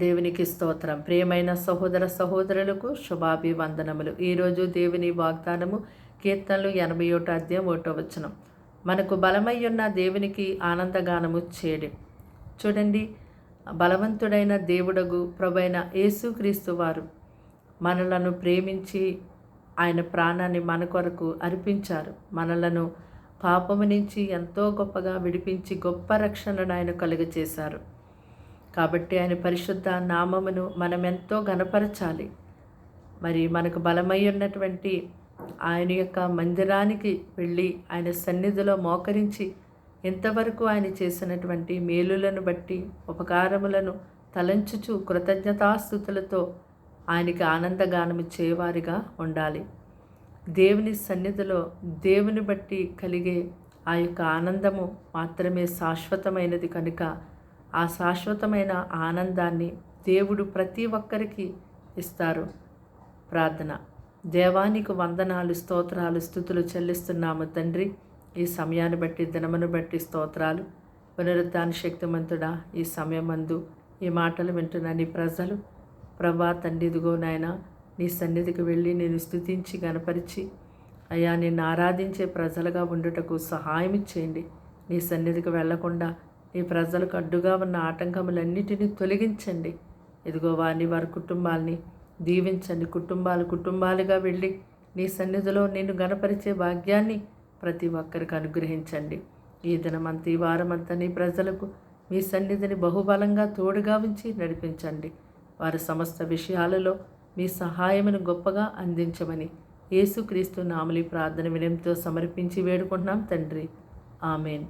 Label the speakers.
Speaker 1: దేవునికి స్తోత్రం. ప్రియమైన సహోదర సహోదరులకు శుభాభివందనములు. ఈరోజు దేవుని వాగ్దానము కీర్తనలు ఎనభై ఒకటో అధ్యాయం ఒకటో వచనం. మనకు బలమయ్యున్న దేవునికి ఆనందగానము చేయడి చూడండి బలవంతుడైన దేవుడగు ప్రభైన యేసుక్రీస్తు వారు మనలను ప్రేమించి ఆయన ప్రాణాన్ని మన కొరకు అర్పించారు. మనలను పాపము నుంచి ఎంతో గొప్పగా విడిపించి గొప్ప రక్షణను ఆయన కలుగచేశారు కాబట్టి ఆయన పరిశుద్ధ నామమును మనం ఎంతో గనపరచాలి మరి మనకు బలమై ఉన్నటువంటి ఆయన యొక్క మందిరానికి వెళ్ళి ఆయన సన్నిధిలో మోకరించి ఇంతవరకు ఆయన చేసినటువంటి మేలులను బట్టి ఉపకారములను తలంచుచు కృతజ్ఞతాస్థుతులతో ఆయనకి ఆనందగానము చేయవారిగా ఉండాలి. దేవుని సన్నిధిలో దేవుని బట్టి కలిగే ఆ యొక్క ఆనందము మాత్రమే శాశ్వతమైనది కనుక ఆ శాశ్వతమైన ఆనందాన్ని దేవుడు ప్రతి ఒక్కరికి ఇస్తారు. ప్రార్థన. దేవానికి వందనాలు స్తోత్రాలు స్థుతులు చెల్లిస్తున్నాము తండ్రి. ఈ సమయాన్ని బట్టి దినమును బట్టి స్తోత్రాలు. పునరుద్ధాన శక్తిమంతుడా ఈ సమయమందు ఈ మాటలు వింటున్న నీ ప్రజలు ప్రభా తండ్రి ఇదిగో నాయన నీ సన్నిధికి వెళ్ళి నేను స్థుతించి గనపరిచి అయ్యా నిన్ను ఆరాధించే ప్రజలుగా ఉండుటకు సహాయం ఇచ్చేయండి నీ సన్నిధికి వెళ్ళకుండా నీ ప్రజలకు అడ్డుగా ఉన్న ఆటంకములన్నిటినీ తొలగించండి. ఇదిగో వారిని వారి కుటుంబాలని దీవించండి. కుటుంబాలు కుటుంబాలుగా వెళ్ళి నీ సన్నిధిలో నేను గణపరిచే భాగ్యాన్ని ప్రతి ఒక్కరికి అనుగ్రహించండి. ఈ దినమంతా ఈ వారమంతా నీ ప్రజలకు మీ సన్నిధిని బహుబలంగా తోడుగా ఉంచి నడిపించండి. వారి సమస్త విషయాలలో మీ సహాయమును గొప్పగా అందించమని యేసుక్రీస్తు నామలి ప్రార్థన వినయంతో సమర్పించి వేడుకుంటున్నాం తండ్రి. ఆమెన్.